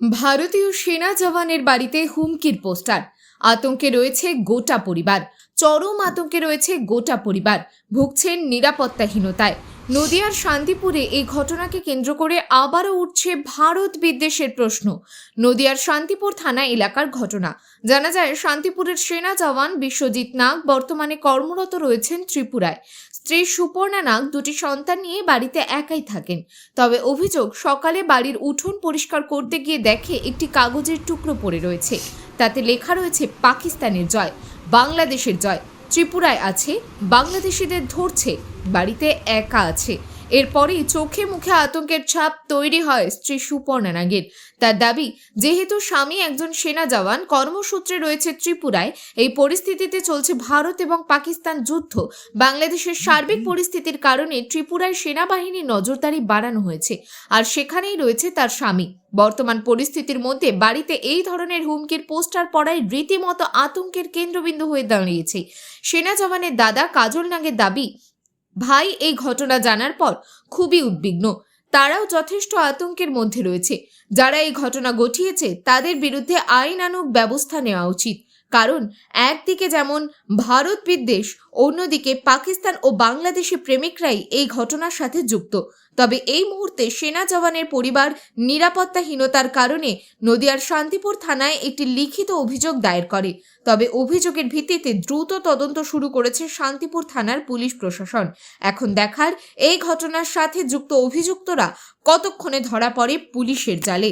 ভারতীয় সেনা জওয়ানের বাড়িতে হুমকির পোস্টার। আতঙ্কে রয়েছে গোটা পরিবার। চরম আতঙ্কে রয়েছে গোটা পরিবার। ভুগছেন নিরাপত্তাহীনতায়। নদিয়ার শান্তিপুরে এই ঘটনাকে কেন্দ্র করে আবারও উঠছে ভারত বিদ্বেষের প্রশ্ন। নদিয়ার শান্তিপুর থানা এলাকার ঘটনা। জানা যায়, শান্তিপুরের সেনা জওয়ান বিশ্বজিৎ নাগ বর্তমানে কর্মরত রয়েছেন ত্রিপুরায়। স্ত্রী সুপর্ণা নাগ দুটি সন্তান নিয়ে বাড়িতে একাই থাকেন। তবে অভিযোগ, সকালে বাড়ির উঠোন পরিষ্কার করতে গিয়ে দেখে একটি কাগজের টুকরো পড়ে রয়েছে। তাতে লেখা রয়েছে, পাকিস্তানের জয়। বাংলাদেশের জয়। ত্রিপুরায় আছে বাংলাদেশিদের ধরছে বাড়িতে একা আছে। এরপরেই চোখে মুখে আতঙ্কের ছাপ তৈরি হয় স্ত্রী সুপর্ণা নাগের তার দাবি, যেহেতু স্বামী একজন সেনা জওয়ান, কর্মসূত্রে রয়েছে ত্রিপুরায়। এই পরিস্থিতিতে চলছে ভারত এবং পাকিস্তান যুদ্ধ। বাংলাদেশের সার্বিক পরিস্থিতির কারণে ত্রিপুরায় সেনাবাহিনী নজরদারি বাড়ানো হয়েছে। আর সেখানেই রয়েছে তার স্বামী। বর্তমান পরিস্থিতির মধ্যে বাড়িতে এই ধরনের হুমকির পোস্টার পড়ায় রীতিমতো আতঙ্কের কেন্দ্রবিন্দু হয়ে দাঁড়িয়েছে। সেনা জওয়ানের দাদা কাজল নাগের দাবি ভাই, এই ঘটনা জানার পর খুবই উদ্বিগ্ন। তারাও যথেষ্ট আতঙ্কের মধ্যে রয়েছে। যারা এই ঘটনা ঘটিয়েছে, তাদের বিরুদ্ধে আইনানুগ ব্যবস্থা নেওয়া উচিত। কারণ একদিকে যেমন ভারত বিদ্বেষ, অন্যদিকে পাকিস্তান ও বাংলাদেশি প্রেমিকরাই এই ঘটনার সাথে যুক্ত। তবে এই মুহূর্তে সেনা জওয়ানের পরিবার নিরাপত্তাহীনতার কারণে নদিয়ার শান্তিপুর থানায় একটি লিখিত অভিযোগ দায়ের করে। তবে অভিযোগের ভিত্তিতে দ্রুত তদন্ত শুরু করেছে শান্তিপুর থানার পুলিশ প্রশাসন। এখন দেখার এই ঘটনার সাথে যুক্ত অভিযুক্তরা কতক্ষণে ধরা পড়ে পুলিশের জালে।